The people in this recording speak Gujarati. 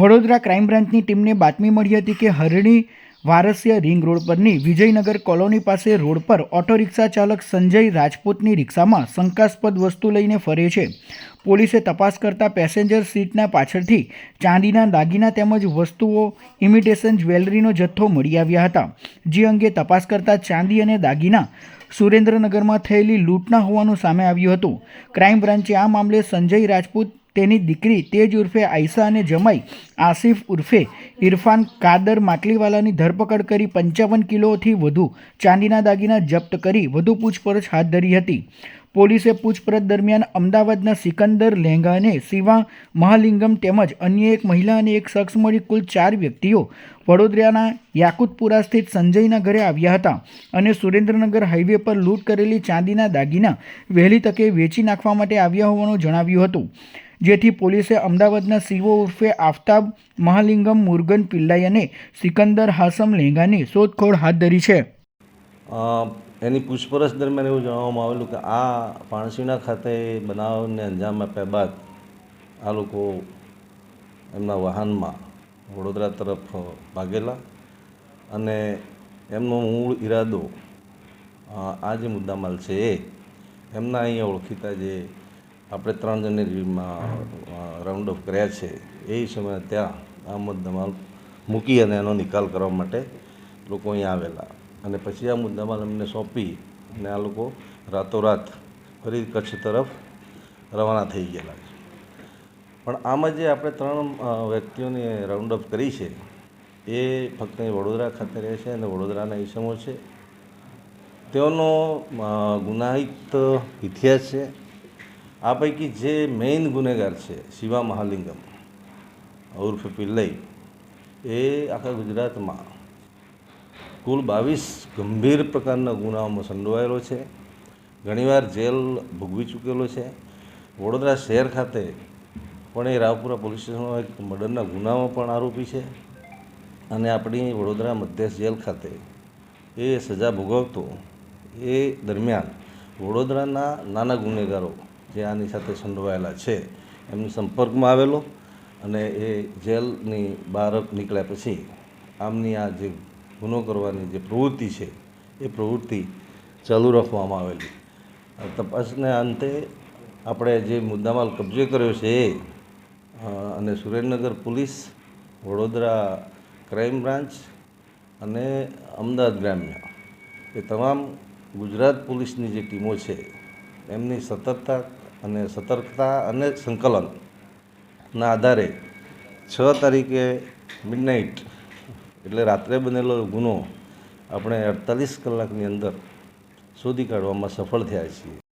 વડોદરા ક્રાઇમ બ્રાન્ચની ટીમને બાતમી મળી હતી કે હરણી વારસિયા રિંગ રોડ પરની વિજયનગર કોલોની પાસે રોડ પર ઓટો રિક્ષા ચાલક સંજય રાજપૂતની રિક્ષામાં શંકાસ્પદ વસ્તુ લઈને ફરે છે. પોલીસે તપાસ કરતા પેસેન્જર સીટના પાછળથી ચાંદીના દાગીના તેમજ વસ્તુઓ, ઇમિટેશન જ્વેલરીનો જથ્થો મળી આવ્યા હતા. જે અંગે તપાસ કરતા ચાંદી અને દાગીના સુરેન્દ્રનગરમાં થયેલી લૂંટના હોવાનું સામે આવ્યું હતું. ક્રાઇમ બ્રાન્ચે આ મામલે સંજય રાજપૂત તેની દીકરી તેજ ઉર્ફે આયસા અને જમાઈ આસિફ ઉર્ફે ઇરફાન કાદર માટલીવાલાની ધરપકડ કરી પંચાવન કિલોથી વધુ ચાંદીના દાગીના જપ્ત કરી વધુ પૂછપરછ હાથ ધરી હતી. પોલીસે પૂછપરછ દરમિયાન અમદાવાદના સિકંદર લેંગા અને શિવા મહાલિંગમ તેમજ અન્ય એક મહિલા અને એક શખ્સ મળી કુલ ચાર વ્યક્તિઓ વડોદરાના યાકુતપુરા સ્થિત સંજયના ઘરે આવ્યા હતા અને સુરેન્દ્રનગર હાઈવે પર લૂંટ કરેલી ચાંદીના દાગીના વહેલી તકે વેચી નાખવા માટે આવ્યા હોવાનું જણાવ્યું હતું. જેથી પોલીસે અમદાવાદના સીઓ ઉર્ફે આફતાબ મહાલિંગમ, મુરગન પિલ્લાઈ અને સિકંદર હાસમ લેંગાની શોધખોળ હાથ ધરી છે. એની પૂછપરછ દરમિયાન એવું જણાવવામાં આવેલું કે આ પાણસીના ખાતે બનાવને અંજામ આપ્યા બાદ આ લોકો એમના વાહનમાં વડોદરા તરફ ભાગેલા અને એમનો મૂળ ઈરાદો આ જે મુદ્દામાલ છે એ એમના અહીંયા ઓળખીતા જે આપણે ત્રણ જણને રાઉન્ડ અપ કર્યા છે. એ સમયે ત્યાં આ મુદ્દામાલ મૂકી અને એનો નિકાલ કરવા માટે લોકો અહીંયા આવેલા. અને પછી આ મુદ્દામાલ અમને સોંપી અને આ લોકો રાતોરાત ફરી કચ્છ તરફ રવાના થઈ ગયેલા છે. પણ આમાં જે આપણે ત્રણ વ્યક્તિઓને રાઉન્ડ અપ કરી છે, એ ફક્ત વડોદરા ખાતે રહે છે અને વડોદરાના ઈસમો છે. તેઓનો ગુનાહિત ઇતિહાસ છે. આ પૈકી જે મેઇન ગુનેગાર છે, શિવા મહાલિંગમ, ઉર્ફ પિલ્લઈ, એ આખા ગુજરાતમાં કુલ બાવીસ ગંભીર પ્રકારના ગુનાઓમાં સંડોવાયેલો છે. ઘણીવાર જેલ ભોગવી ચૂકેલો છે. વડોદરા શહેર ખાતે પણ એ રાવપુરા પોલીસ સ્ટેશનમાં એક મર્ડરના ગુનામાં પણ આરોપી છે. અને આપણી વડોદરા મધ્યસ્થ જેલ ખાતે એ સજા ભોગવતો એ દરમિયાન વડોદરાના નાના ગુનેગારો જે આની સાથે સંડોવાયેલા છે, એમની સંપર્કમાં આવેલો અને એ જેલની બહાર નીકળ્યા પછી આમની આ જે ગુનો કરવાની જે પ્રવૃત્તિ છે, એ પ્રવૃત્તિ ચાલુ રાખવામાં આવેલી. તપાસને અંતે આપણે જે મુદ્દામાલ કબજે કર્યો છે એ અને Surendranagar police, Vadodara crime branch અને અમદાવાદ ગ્રામ્ય, એ તમામ ગુજરાત પોલીસની જે ટીમો છે, એમની સતર્કતા અને સતર્કતા અને સંકલનના આધારે છ તારીખે મિડનાઇટ એટલે રાત્રે બનેલો ગુનો આપણે અડતાલીસ કલાકની અંદર શોધી કાઢવામાં સફળ થયા છીએ.